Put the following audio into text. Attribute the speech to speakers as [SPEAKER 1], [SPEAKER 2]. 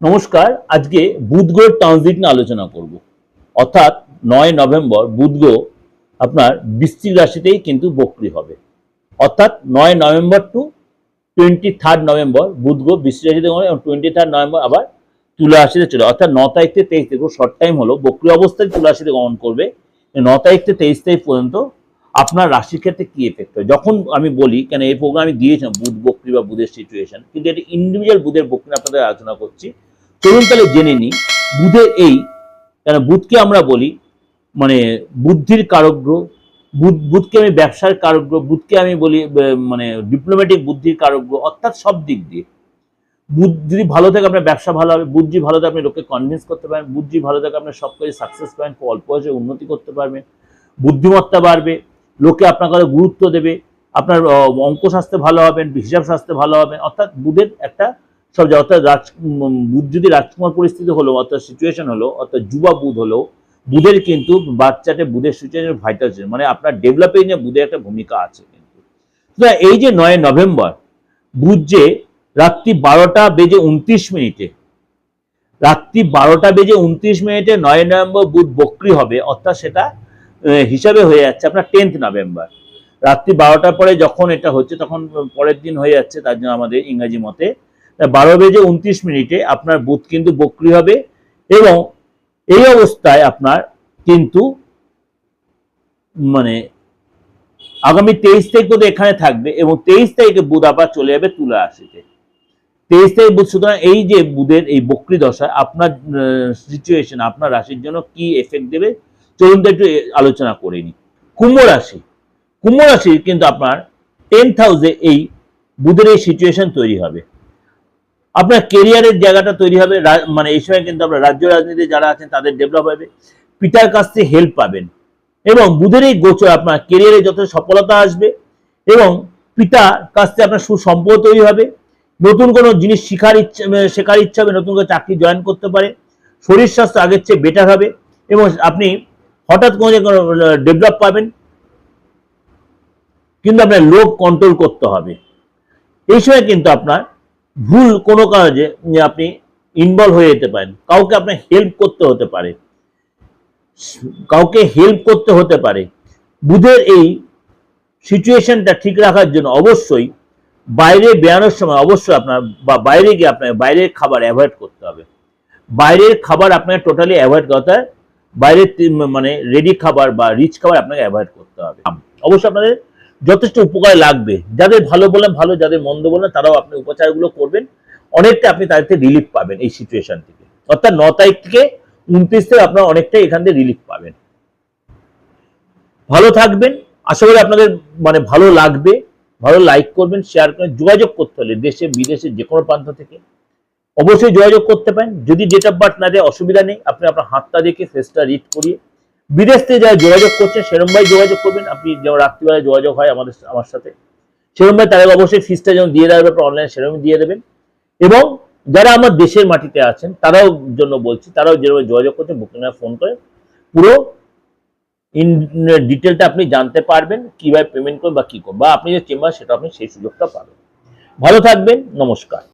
[SPEAKER 1] নমস্কার, আজকে বুধ গ্রহের ট্রানজিট নিয়ে আলোচনা করব। অর্থাৎ নয় নভেম্বর বুধ গ্রহ আপনার বৃশ্চিক রাশিতেই কিন্তু বক্রি হবে। অর্থাৎ নয় November to twenty third November বুধ গ্রহ বৃশ্চিক রাশিতে গমন এবং টোয়েন্টি থার্ড নভেম্বর আবার তুলা রাশিতে চলে অর্থাৎ ন তারিখ থেকে তেইশ তারিখ শর্ট টাইম হলো, বক্রি অবস্থায় তুলা রাশিতে গমন করবে। ন তারিখ থেকে তেইশ তারিখ পর্যন্ত আপনার রাশির ক্ষেত্রে কি এফেক্ট হয়? যখন আমি বলি, কেন এই প্রোগ্রাম আমি দিয়েছিলাম, বুধ বক্রি বা বুধের সিচুয়েশন কিন্তু এটা ইন্ডিভিজুয়াল বুধের বক্রি আপনাদের আলোচনা করছি। চলুন তাহলে জেনে নিই, বুধের এই, কেন বুধকে আমরা বলি মানে বুদ্ধির কারগ্র বুধ, বুধকে আমি ব্যবসার কারগ্র বুধকে আমি বলি মানে ডিপ্লোম্যাটিক বুদ্ধির কারগ্র অর্থাৎ সব দিক দিয়ে। বুধ যদি ভালো থাকে, আপনার ব্যবসা ভালো হবে যদি ভালো থাকে, আপনি লোককে কনভিন্স করতে পারেন যদি ভালো থাকে আপনার সব কাজে সাকসেস পাবেন অল্প বয়সে উন্নতি করতে পারবেন, বুদ্ধিমত্তা বাড়বে লোকে আপনার কাছে গুরুত্ব দেবে, আপনার অঙ্ক শাস্ত্রে ভালো হবেন, হিসাব শাস্ত্রে ভালো হবেন, অর্থাৎ বুধের একটা সব অর্থাৎ রাজ বুধ যদি রাজকুমার পরিস্থিতি হলো, অর্থাৎ সিচুয়েশন হলো, অর্থাৎ যুবা বুধ হলো, বুধের কিন্তু বাচ্চাটে বুধের সিচুয়েশন ভাইটাল মানে আপনার ডেভেলপিং এ বুধের একটা ভূমিকা আছে কিন্তু। এই যে নয় নভেম্বর, বুধ যে রাত্রি বারোটা বেজে উনত্রিশ মিনিটে, রাত্রি বারোটা বেজে উনত্রিশ মিনিটে নয় নভেম্বর বুধ বক্রি হবে, অর্থাৎ সেটা হিসাবে হয়ে যাচ্ছে আপনার টেন্থ নভেম্বর রাত্রি বারোটার পরে যখন এটা হচ্ছে, তখন পরের দিন হয়ে যাচ্ছে, তার জন্য আমাদের ইংরাজি মতে। বারো বেজে উনত্রিশ মিনিটে আপনার বুথ কিন্তু বক্রি হবে এবং এই অবস্থায় আপনার কিন্তু মানে আগামী তেইশ তারিখ পর্যন্ত এখানে থাকবে এবং তেইশ তারিখে বুধ আবার চলে যাবে তুলা রাশিতে। তেইশ তারিখ বুধ, সুতরাং এই যে বুধের এই বক্রি দশা আপনার সিচুয়েশন আপনার রাশির জন্য কি এফেক্ট দেবে চলুন একটু আলোচনা করে নিই। কুম্ভ রাশি। কুম্ভ রাশির কিন্তু আপনার টেন্থ হাউসে এই বুধের এই সিচুয়েশন তৈরি হবে। আপনার কেরিয়ারের জায়গাটা তৈরি হবে। মানে এই সময় কিন্তু আপনার রাজ্য রাজনীতি যারা আছেন তাদের ডেভেলপ হবে। পিতার কাছ থেকে হেল্প পাবেন। এবং বুধের এই গোচর আপনার কেরিয়ারে যত সফলতা আসবে এবং পিতার কাছ থেকে আপনার সুসম্পদ তৈরি হবে। নতুন কোনো জিনিস শেখার ইচ্ছা শেখার ইচ্ছা হবে, নতুন কোনো চাকরি জয়েন করতে পারে। শরীর স্বাস্থ্য আগের চেয়ে বেটার হবে। এবং আপনি হঠাৎ কোনো ডেভেলপ পাবেন। কিন্তু আপনার লোভ কন্ট্রোল করতে হবে। এই সময় কিন্তু আপনার ভুল কোনো কাজে আপনি ইনভলভ হয়ে যেতে পারেন। কাউকে আপনার হেল্প করতে হতে পারে। কাউকে হেল্প করতে হতে পারে। বুধের এই সিচুয়েশনটা ঠিক রাখার জন্য অবশ্যই বাইরে বেরানোর সময় অবশ্যই আপনার বা বাইরে গিয়ে আপনার বাইরের খাবার অ্যাভয়েড করতে হবে। বাইরের খাবার আপনাকে টোটালি অ্যাভয়েড করতে হয় বাইরের মানে রেডি খাবার বা রিচ খাবার আপনাকে অ্যাভয়েড করতে হবে। অবশ্যই আপনাদের যথেষ্ট উপকার লাগবে। যাদের ভালো বলেন ভালো, যাদের মন্দ বলেন তারাও আপনি উপচারগুলো করবেন। অনেকটা আপনি তাদের রিলিফ পাবেন এই সিচুয়েশন থেকে। অর্থাৎ ন তারিখ থেকে উনত্রিশ থেকে আপনার অনেকটাই এখান থেকে রিলিফ পাবেন। ভালো থাকবেন। আশা করি আপনাদের মানে ভালো লাগবে। ভালো লাইক করবেন শেয়ার করবেন, যোগাযোগ করতে হলে দেশে, বিদেশে যে কোনো প্রান্ত থেকে। অবশ্যই যোগাযোগ করতে পারেন। যদি ডেট অফ বার্থ না দেয়, অসুবিধা নেই। আপনি আপনার হাতটা দেখে ফেসটা রিড করিয়ে বিদেশ থেকে যারা যোগাযোগ করছেন সেরম ভাই যোগাযোগ করবেন। আপনি যেমন রাত্রিবেলায় যোগাযোগ হয় আমাদের, আমার সাথে সেরম ভাই তাদের অবশ্যই ফিসটা যেমন দিয়ে দেওয়ার ব্যাপার অনলাইন সেরকম দিয়ে দেবেন। এবং যারা আমার দেশের মাটিতে আছেন, তারাও জন্য বলছি, তারাও যেভাবে যোগাযোগ করতে বুকিং ফোন করে, পুরো ইন ডিটেলটা আপনি জানতে পারবেন, কীভাবে পেমেন্ট করবেন বা কী করবেন। বা আপনি যে চেম্বার সেটা আপনি সেই সুযোগটা পাবেন। ভালো থাকবেন, নমস্কার।